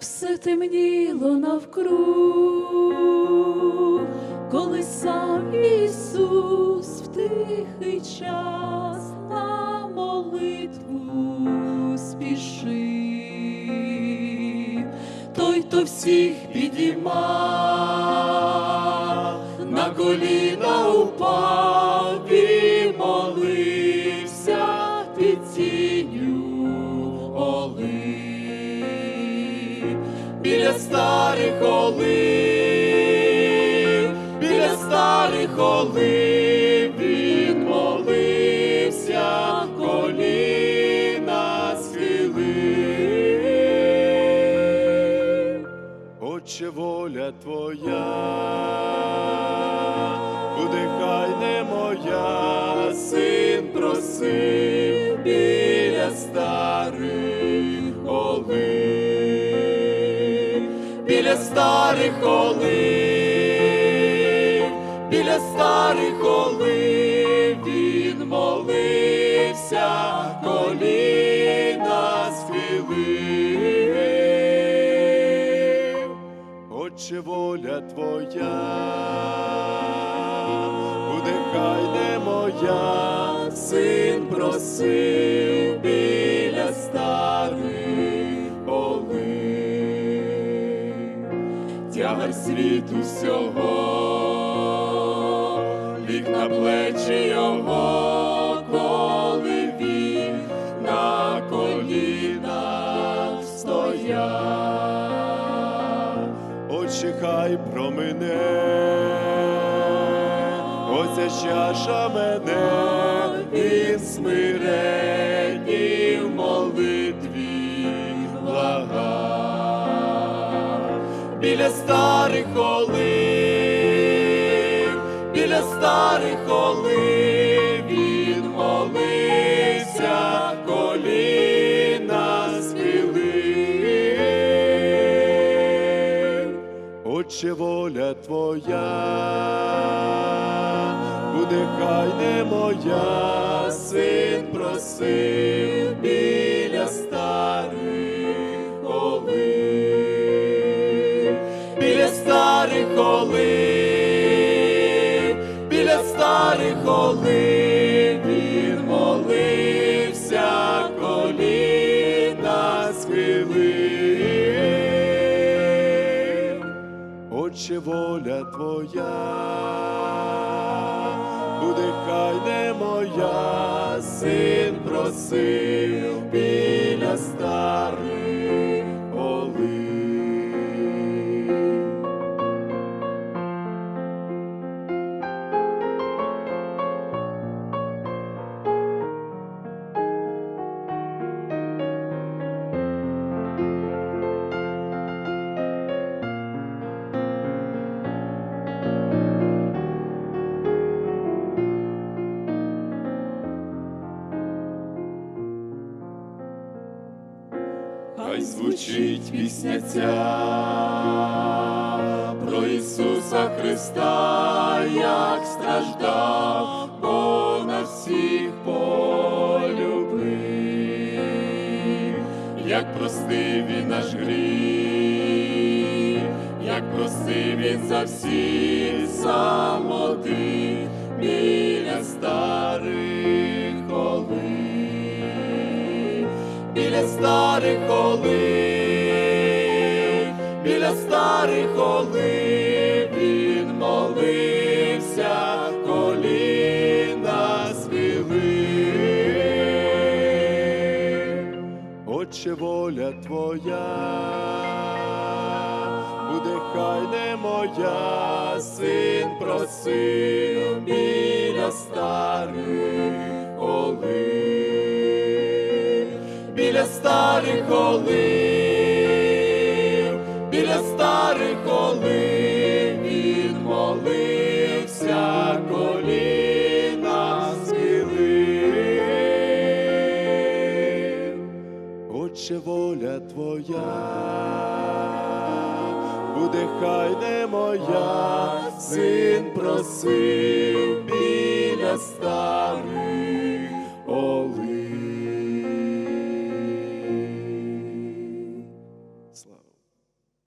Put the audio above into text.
все темніло навкруг, коли сам Ісус в тихий час на молитву спішив, той, хто всіх підіймав, на коліна упав старих олив, біля старих олив він молився, коліна схилив. Отче воля твоя, буде хай не моя, Син старих олив, біля старих олив він молився, коліна схилив. Отче воля твоя, буде хай не моя, Син просив тягар світу всього, ліг на плечі його, коли він на колінах стояв. Отче хай промине, оця чаша мене, Він смиренні Біля старих олив, біля старих олив він молився, коліна схилив. Отче воля твоя, буде хай не моя, Син просив старих олив, біля старих олив він молився, коліна схилив. Отче воля твоя, буде хай не моя, Син просив біля старих Хай звучить пісня ця про Ісуса Христа, як страждав, бо на всіх полюбив, як простив він наш гріх, як простив він за всіх сам один біля старих біля старих олив, біля старих олив він молився, коліна схилив. Отче воля твоя, буде хай не моя, Син просив біля старих біля старих олив, біля старих олив він молився, коліна схилив. Отче воля твоя, буде хай не моя, Син просив біля старих.